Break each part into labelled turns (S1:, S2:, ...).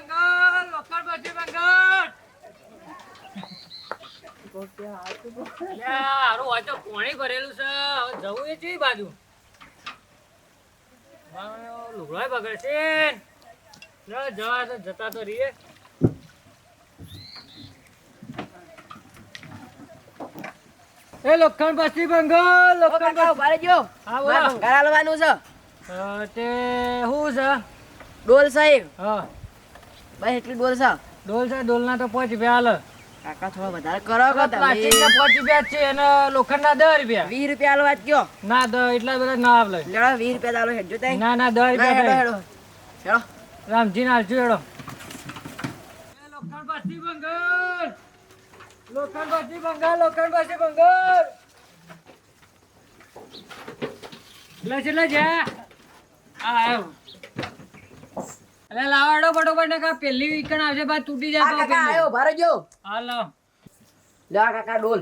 S1: Bengal local પછી બંગાળ હારું હોય તો પાણી ભરેલું છે. જવું એ કઈ બાજુ? મારો બગડશે જવા તો જતા તો રહીએ. એ લોખંડ પછી બંગાળ લોખંડ
S2: કાકા ઊભા રહેજો.
S1: હા, બોલો.
S2: ભંગાર હાલવાનું છે.
S1: તે શું છે?
S2: ડોલ સાહેબ.
S1: હા.
S2: બસ એટલી ડોલ છે?
S1: ડોલ છે ડોલના તો પાંચ રૂપિયા હાલ.
S2: કાકા થોડા વધારે કરો કે
S1: પ્લાસ્ટિક
S2: તમે?
S1: પાંચ રૂપિયા છે અને લોખંડના દસ રૂપિયા.
S2: વીસ રૂપિયા હાલ વાત કયો?
S1: ના દ એટલા બધા ના આવલે
S2: લેડો વીસ રૂપિયા ચાલો હેડજો તઈ.
S1: ના ના દસ
S2: રૂપિયા હેડો હેડો. હેડો.
S1: રામજી ના હાલજો હેડો. લોખંડ પાસી બંગર લોખંડ પાસી બંગર લોખંડ પાસી બંગર લે છે જા આ આયો અલે લાવાડો ફટોફટ ને કા પેલી વીકણ આવશે બા તૂટી જાય
S2: કાકા આયો ભારે જો.
S1: હાલો.
S2: લા કાકા ડોલ.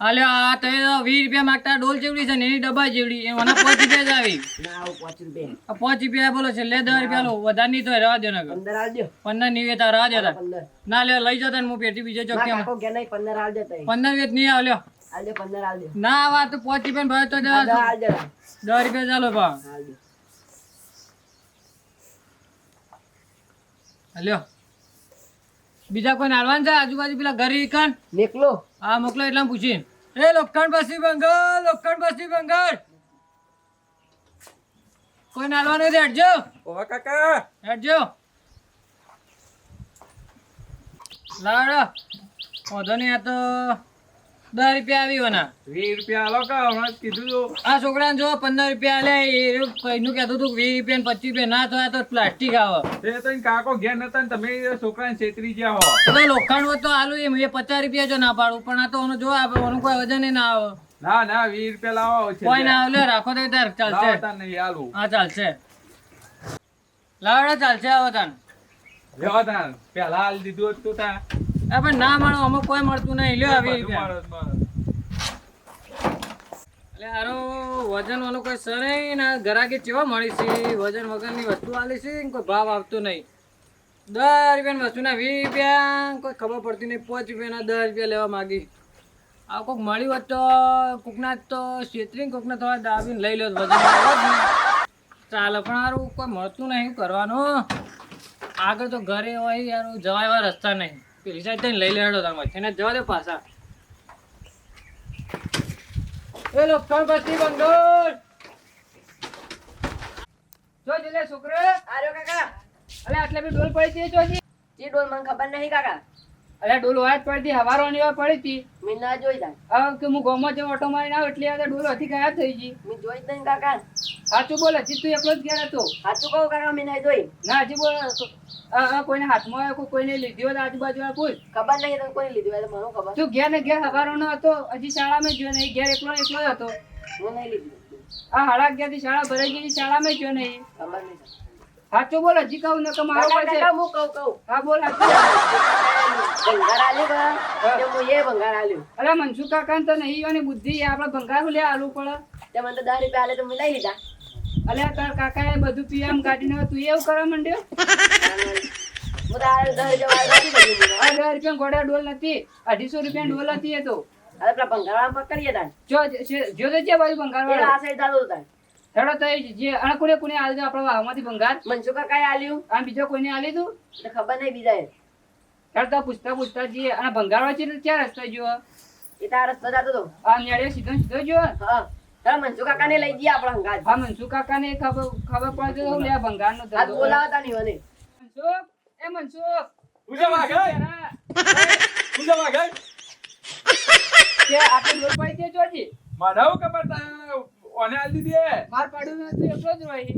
S1: હાલે આ તો એ વીસ રૂપિયા માંગતા ડોલ જેવડી છે ને એની ડબ્બા જેવડી. એના પાંચ રૂપિયા જ આવી.
S2: ના 5 રૂપિયા
S1: 5 રૂપિયા બોલો છે લે 10 રૂપિયા લો વધારે નહીં તો રહેવા દો ને
S2: પંદર હાલજો
S1: પંદરની વેતા રહેવા દો ના લે લઈ જતા ને હું પેટી બીજે ચોકી
S2: કાકો કે નહીં પંદર આલજો તઈ.
S1: પંદર વેત નહીં આવ લ્યો
S2: હાલજો પંદર હાલજો
S1: ના વાત 5 રૂપિયા ભાવ તો
S2: હા,
S1: જવા
S2: દસ
S1: દો.
S2: હાલજો લા.
S1: દસ રૂપિયા ચાલો બા.
S2: હાલજો
S1: લ્યો. બીજા કોઈ નાલવાન છે આજુબાજુ પેલા ઘરે ઈકન
S2: નીકળો.
S1: હા મોકલો એટલે પૂછી એ લોખંડ પછી બંગાળ લોખંડ પશ્ચિમ બંગાળ. કોઈ નાલવાનું છે હેડજો.
S3: ઓવા કાકા.
S1: હેડજો. લાડો. વાંધો નહીં આ તો દસ રૂપિયા આવી હોના
S3: વીસ રૂપિયા આલો કા હમણાં જ કીધું તું.
S1: આ છોકરાને જો પંદર રૂપિયા આલે એનું કહેતું હતું વીસ રૂપિયા ને પચીસ રૂપિયા ના થયા તો પ્લાસ્ટિક આવે.
S3: એ તો કાકો ઘેર નતા ને તમે છોકરાને છેતરી ગયા હો.
S1: તો લોખંડ તો આલુ એમ એ પચાસ રૂપિયા જો ના પાડું પણ આ તો ઓનું જો આપે ઓનું કોઈ વજન ના આવે.
S3: ના ના વીસ રૂપિયા લાવો છે
S1: કોઈ ના આવે રાખો તો તાર ચાલશે.
S3: નહીં આલું.
S1: હા ચાલશે. લાવડે ચાલશે આવો તાન
S3: લેવા પેલા હાલ દીધું હતું તા
S1: પણ ના મળો અમુક કોઈ મળતું નહીં. લ્યો વીસ
S3: બધું
S1: રૂપિયા
S3: મારો જ મારો.
S1: એટલે હારો વજન વાળું કોઈ સર ને ગરાકી કેવા મળી છે? વજન વગરની વસ્તુ આલી છે કોઈ ભાવ આવતો નહીં. દસ રૂપિયાની વસ્તુના વીસ રૂપિયા, કોઈ ખબર પડતી નહીં, પાંચ રૂપિયાના દસ રૂપિયા લેવા માંગી. આ કોઈક મળ્યું હોત તો, કોકના તો છેતરીને કોકને તો દાબીને લઈ લો વજન. ચાલે પણ સારું કોઈ મળતું નહીં કરવાનું? આગળ તો ઘરે હોય યાર જવા એવા રસ્તા નહીં. પેલી સાઈડ લઈ લેડો તમે એને જવા દે પાછા. એ લોખંડ બસ્તી બંગોળ જો જલે છોકરો.
S2: આર્યો કાકા.
S1: અલે આટલે બી ડોલ પડી હતી જોજી.
S2: એ ડોલ મને ખબર નહીં કાકા.
S1: અલે ડોલ વાય પડતી હવારો ની પડી હતી.
S2: મેં ના જોઈ તા
S1: હા કે હું ગોમો જે ઓટો મારી ના એટલે આ ડોલો હતી ગાયબ થઈ ગઈ.
S2: મેં જોઈ દઈ કાકા.
S1: સાચું બોલ હજી તું એકલો જ ગયા હતો?
S2: સાચું કહું કાકા મેં ના જોઈ.
S1: ના હજી બોલ. કોઈને હાથમાં આવ્યો કોઈ કોઈને લીધી હોય આજુબાજુ પૂછ
S2: ખબર નહીં તો કોઈ લીધું હોય મને ખબર.
S1: તું ઘેર ને ઘેર હવારોનો હતો હજી શાળામાં જ ગયો નહીં ઘેર એકલો એકલો જ હતો.
S2: હું નહીં લીધું.
S1: આ હાડા અગિયારથી શાળા ભરાઈ ગઈ શાળામાં માં ગયો નહીં.
S2: ખબર નહીં.
S1: સાચું બોલ હજી કહું ને કે મારો
S2: કાકા કાકા હું કહું કહું
S1: હા બોલ
S2: ભંગાર આલ્યું કા હું એ ભંગાર આલ્યું
S1: અરે મનસુખ કાકા તો નહીં બુદ્ધિ આપણે ભંગાર લે આલુ પડે
S2: તે મને તો દસ રૂપિયા આલે તો મેં લઈ લીધા
S1: અલે તાર કાકા એ બધું પીએમ કાઢીને તું એવું કરવા માંડ્યો
S2: હું તો રૂપિયા
S1: દસ ગોડા ડોલ નથી અઢીસો રૂપિયા ડોલ હતી એ તો
S2: અરે પેલા ભંગાર પકડીએ તાર
S1: જો જે- જો બાજુ ભંગાર
S2: આ સાઈડ ચાલુ તાર
S1: હેડો તો જે અને કોને કોને આલી દો આપણા વાવમાંથી ભંગાર?
S2: મનસુખ કાકાએ આલ્યું
S1: અને બીજો કોઈને આલી દઉં
S2: તો ખબર નહીં બીજા
S1: હેડો તો પૂછતા પૂછતા જે અને ભંગાર વાંચી તો ક્યાં રસ્તો જો
S2: એ તાર રસ્તો જતો તો.
S1: આ નેડે સીધો સીધો જો
S2: હા. તારા મનસુખ કાકાને લઈ જઈએ આપણા હંગાત
S1: હા મનસુખ કાકા ને ખબર ખબર પડે તો લે આ ભંગાર નો
S2: આ બોલાવતા નહીં મને
S1: મનસુખ એ મનસુખ.
S3: ઉજા વાઘાઈ ઉજા વાઘાઈ
S1: કે આપણે ડોલ પડી જોજી.
S3: માનવ હું ખબર તા ઓને આલી દીધી
S1: માર પાડું ને તું એકલો જ રહી.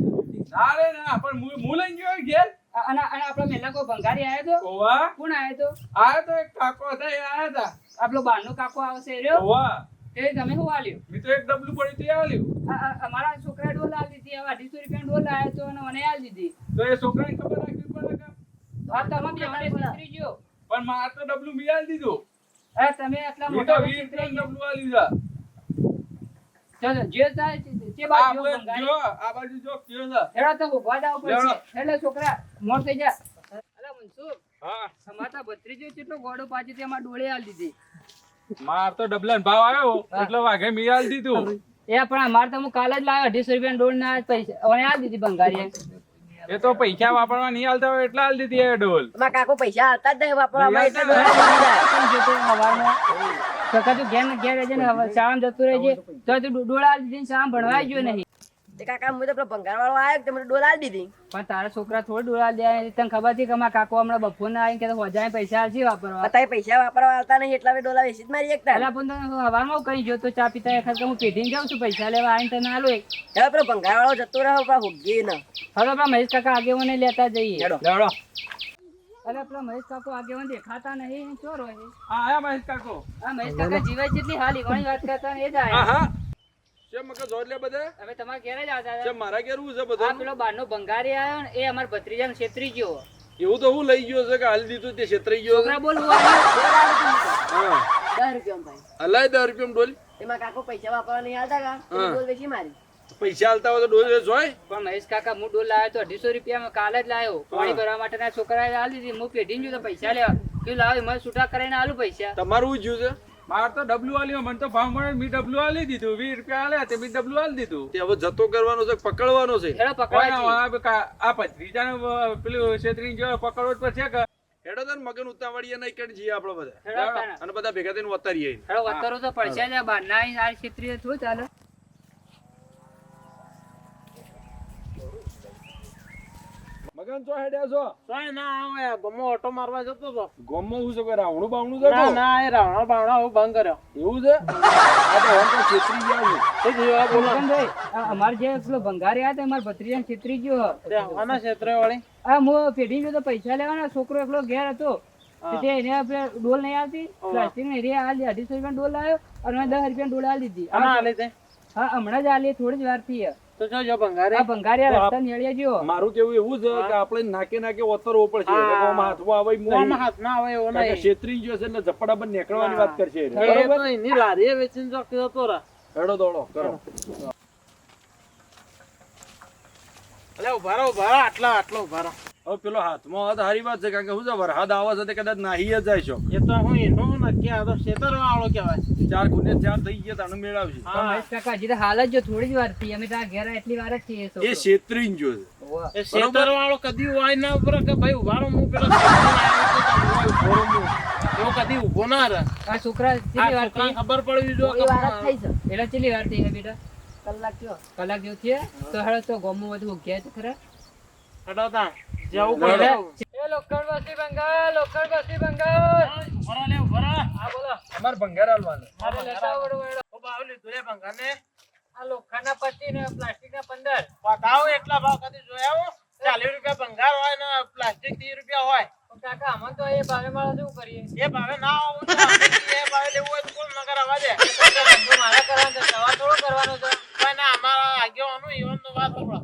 S3: ના રે ના પણ હું હું લઈ ગયો ઘેર.
S1: અને અને આપણો મેલા કોઈ ભંગારી આયો તો?
S3: ઓવા.
S1: કોણ આયો તો?
S3: આયો તો એક કાકો હતા એ આયા હતા
S1: આપણો બાનો કાકો આવશે રહ્યો?
S3: ઓવા.
S1: એ તમે શું આલ્યો?
S3: મેં તો એક ડબલું પડી તે આલ્યું.
S1: અમારા છોકરા ડોલ આલી દીધી હવે અઢીસો રૂપિયા ડોલ આયો તો અને મને આલી દીધી.
S3: તો એ છોકરાને ખબર રાખવી પડે કે
S1: હા તમે બેવાને છેતરી ગયો
S3: પણ માર તો ડબલું મેં આલી દીધું.
S1: હા તમે આટલા મોટા.
S3: ડબલું આલી
S1: ચલો જે થાય તે- તે બાજુ
S3: બાજુ જો આ બાજુ જો કયો છે?
S1: તો ઊભા જાવ પડશે એટલે છોકરા મોર થઈ જા. અલા મનસુખ
S3: હા.
S4: સમાતા ભત્રીજો કેટલો ગોડો પાછી તેમાં ડોળે આલી દીધી.
S3: માર તો ડબલાન ભાવ આવ્યો. એટલો વાઘે મી આલ દીધું.
S4: એ પણ અમારે તો હું કાલે જ લાવ્યો અઢીસો રૂપિયા ડોળ ના પૈસા ઓને આલી દીધી બંગારી
S3: એ તો પૈસા વાપરવા નહીં હાલતા હોય એટલે હાલ દીધી એ ડોલ
S2: કાકો પૈસા હાલતા જ નહીં વાપરવા એટલે ડોહા પડી જાય.
S4: જતો સવારમાં સકા તું ઘેર ઘેર રહેજે ને હવે જતું રહેજે. તો તું ડોળા દીધી ને ભણવા ગયો નહીં.
S2: તે કાકા હું તો પેલો ભંગાર વાળો આવ્યો તે મને ડોલ દીધી.
S4: પણ તારા છોકરા થોડી ડોળા દે તને ખબર હતી કે અમારા કાકો હમણાં બપોરના આવીને કે હજાર પૈસા આલશે વાપરવા.
S2: બતાય પૈસા વાપરવા આવતા નહીં એટલા ડોલા વેચી જ મારી એકતા
S4: પેલા પણ તને હવારમાં કઈ જોતો ચા પીતા વખત હું પેઢીને જાઉં છું પૈસા લેવા આવીને તને આલો એક.
S2: હવે પેલો ભંગાર વાળો જતો રહ્યો પણ હુગ્ગી ન
S4: હવે આપણા મહેશ કાકા આગેવાને લેતા જઈએ.
S2: હેડો.
S4: અરે આપણા મહેશ કાકો આગેવાન દેખાતા નહીં ચોર હોય.
S3: હા આયા મહેશ કાકો.
S4: આ મહેશ કાકા જીવાય જેટલી હાલી ઘણી વાત કરતા એ જ
S5: હા
S4: આયા.
S5: હા શેમ મકે જોર લે બધે?
S4: અમે તમારા ઘેર જ આવતા
S5: શેમ મારા ઘેર હું છે
S4: આ
S5: બધા
S4: પેલો બારનો ભંગારી આયો ને એ અમાર ભત્રીજાને છેતરી ગયો.
S5: એવું તો હું લઈ ગયો છે કે હાલી દીધું તે છેતરાઈ ગયો
S4: છોકરા બોલવું આવ્યું.
S5: હા.
S2: દસ રૂપિયા ભાઈ.
S5: હલાય દસ રૂપિયા ડોલ.
S2: એમાં કાકો પૈસા વાપરવા નહીં આવતા કા? બોલ વેચી મારી.
S5: પૈસા આલતા હોય તો ડોલ જોય.
S4: પણ મહેશ કાકા હું ડોલ લાવ્યો તો અઢીસો રૂપિયામાં કાલે જ લાવ્યો. પાણી ભરવા માટેના છોકરાએ આલી દીધી. હું પેઢીને જોતો પૈસા લેવા. કે લાવ મને છૂટા કરીને આલુ પૈસા.
S5: તમારું શું જ્યું છે?
S3: માર તો ડબલું આલ્યો. મને તો ભાવ મળે મી ડબલું આલી દીધું. વીસ રૂપિયા આલ્યા તે મી ડબલું આલી દીધું.
S5: તે હવે જતો કરવાનો છે પકડવાનો છે?
S4: હેડો પકડાય
S3: આ ભત્રીજાને પેલું છેતરી ગયો પકડવો જ પડશે કે?
S5: હેડો તને મગન ઉતાવળીએ નહીં કે જઈએ આપણે બધા. અને બધા ભેગા થઈને વતારીએ.
S4: હેડો વતરો તો પડશે જ બાર ના આ છેતરી થોડું ચાલે.
S5: મગન ચો હેડ્યા છો?
S6: કઈ ના આવે ગમો ઓટો મારવા જતો તો.
S5: ગમો હું છે કોઈ રાવણું બાવણું છે
S6: ના ના એ રાવણા બાવણા હું ભંગ કર્યો.
S5: એવું છે? આ તો હું તો છેતરી ગયા છું.
S6: એ જીવા બોલો.
S4: આ અમાર જે પેલો ભંગારી આવ્યો તો અમારા ભત્રીજાને છેતરી ગયો.
S6: તે આના ક્ષેત્રે વાળી
S4: આ હું પેઢી ગયો તો પૈસા લેવાના છોકરો એકલો ઘેર હતો. તો એને આપણે ડોલ નહીં આવતી પ્લાસ્ટિકની રે આ અઢીસો રૂપિયા ડોલ આવ્યો અને દસ રૂપિયા ડોલ આલી દીધી. આ-
S6: લીધી
S4: હા હમણાં જ આ લે થોડી જ વારથી
S6: તો જો જો ભંગારે.
S4: આ ભંગારી રસ્તા નિળ્યા ગયો.
S5: મારું કેવું એવું છે કે આપણે નાકે નાકે વતરવો પડશે. કોમાં હાથમાં આવે એમ નહીં.
S6: કોમાં હાથ ના આવે એવો નહીં.
S5: છેતરી ગયો છે એટલે ઝપડા બંધ નીકળવાની વાત કરશે બરોબર?
S6: તો એની લારીએ વેચીને ચોકી જતો રહે
S5: હેડો દોડો કરો.
S6: અલે આટલા આટલો ઊભા રહો.
S5: હવે પેલો હાથમાં હાથ હારી વાત છે કારણ કે શું છે વરસાદ આવે છે કદાચ નાહી જ જાય છો.
S6: એ તો હું એનો નક્કી આ તો વાળો કહેવાય.
S5: ચાર ગુને ચાર થઈ ગયા તાનું મેળવશે.
S4: હા. મહેશ કાકા હજી તો હાલ જ જો થોડી જ વારથી અમે ત્યાં ઘેર એટલી વાર જ છીએ એ
S5: એ
S4: છોકરો.
S5: છેતરી છે.
S6: એ ક્ષેત્ર વાળો કદી વાય ના ઉપર કે ભાઈ ઊભા રહો હું પેલા. એવો કદી ઊભો ના રહે.
S4: આ છોકરા કેટલી વારથી
S6: ખબર પડવી જો
S2: થોડી વાર જ થઈ છે.
S4: એટલે કેટલી વાર થઈ બેટા?
S2: કલાક થયો.
S4: કલાક જેવું થયે? તો હેડો તો ગોમો બધું ગયા છે ખરા?
S6: હટાતા જવું પડે.
S4: એ લોખંડ બસ્તી બંગાળ લોખંડ બસ્તી બંગાળ.
S6: ઊભા લે ઊભા રહો.
S4: બોલો.
S5: અમારે ભંગાર હાલવાનું.
S4: મારે લેતા આવડો વેડો.
S6: હું ભાવ લીધું લે
S4: આ લોખંડના પચીસ ને પ્લાસ્ટિકના પંદર.
S6: બતાવો એટલા ભાવ કદી જોયા ચાલીસ રૂપિયા ભંગાર હોય ને પ્લાસ્ટિક ત્રીસ રૂપિયા હોય.
S4: કાકા તો એ ભાવે મારે શું કરીએ?
S6: એ ભાવે ના આવું તો આપણે એ ભાવે લેવું હોય તો કોણ નગર આવવા દે
S4: ધંધો મારે કરવાનો છે સવાર થોડો કરવાનો છે
S6: કોઈ ના અમારા આગેવાનું ઈવન નો વાત સાંભળો.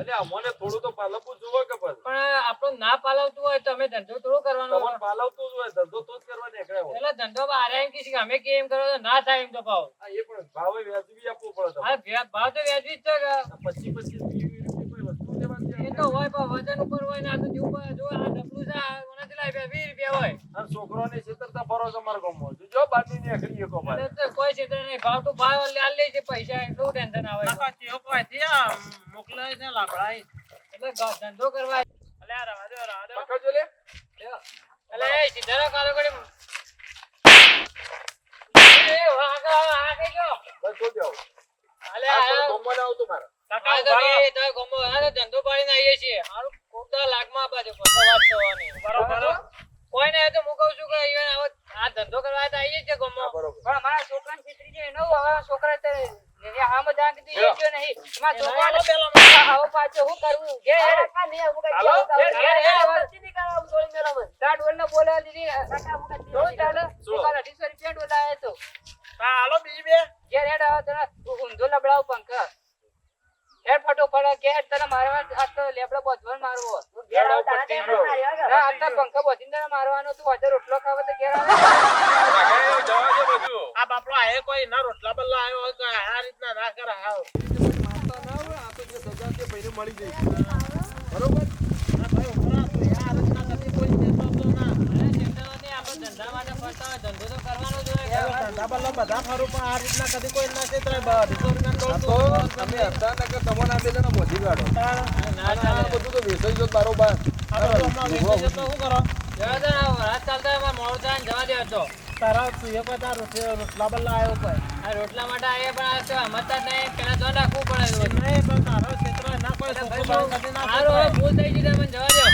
S5: એટલે અમને થોડું તો પાલવવું જોવે કે પછી
S4: પણ આપણું ના પાલવતું હોય તો અમે ધંધો થોડો કરવાનો
S5: તમને પાલવતું જ હોય ધંધો તો જ કરવા નીકળ્યા હોય.
S4: પેલા ધંધો બારે એમ કે અમે કેમ કરો તો ના થાય એમ તો ભાવ.
S5: એ પણ ભાવે વ્યાજબી આપવું પડે
S4: આ ભાવ તો વ્યાજબી જ છે
S5: પચીસ પચીસ વીસ વીસ રૂપિયા કોઈ છે
S4: એ તો હોય પણ વજન ઉપર હોય ને આ તો જેવું જો આ ડબલું છે આ ઓનાથી લાવી વીસ રૂપિયા હોય.
S5: અને છોકરોને છેતરતા ફરો તમારા ગામમાં. જો બારની નીકળી શકો ભાઈ.
S4: કોઈ નહીં. ભાવ તો ભાવ લે લે છે પૈસા એટલું ટેન્શન આવે
S6: ચેવો કોઈ થી મોકલાય લાકડા
S4: એટલે ધંધો કરવા
S6: અલે રવા દો રવા દો
S5: પકડજો લે.
S4: એટલે એ સીધા કાલો કરી એ વાગા આગે જો
S5: બસ જો જાઓ
S4: અલે
S5: આ
S4: આ
S5: ના આવતું મારે
S6: કાકા
S4: ઊભા તો ગમો આ ધંધો પાડીને આવીએ છીએ હારું કોકદા લાગમાં બાજુ પતો વાત થવાની
S6: બરોબર.
S4: કોઈ ને તો હું કહું છું કે even આવો આ ધંધો કરવા તો આવીએ ગમો. પણ અમારા છોકરાને છેતરી જાય એનો હવે છોકરા તે આમાં જાણ કીધી એ જો નહીં તમારા છોકરાને
S6: પેલા
S4: આવો પાછો શું કરવું ઘેર
S2: કાકા નહીં આવું કઈ
S4: ઘેર, ઘેર, ઘેર, તો ઊંધો લબડાવ પંખ હેડ પડે કે હેડ મારવા તો લેબડો બધવન મારવો તો પંખા બધીને તને મારવાનો તું હજાર રોટલો ખાવે તો ઘેર
S6: આ બાપડો આયે કોઈ રોટલા બલ્લા આયો હોય કે આ રીતના ના કરે
S5: તો મળી જાય. બરોબર?
S6: તારા તું એક વાર રોટલા બલ્લા આવ્યો પણ.
S1: આ રોટલા માટે આવ્યા પણ આ મત નહીં પેલા નાખવું પડે
S6: નહીં ક્ષેત્ર ના કોઈ
S1: ભૂલ થઈ ગઈ તમે જવા દો.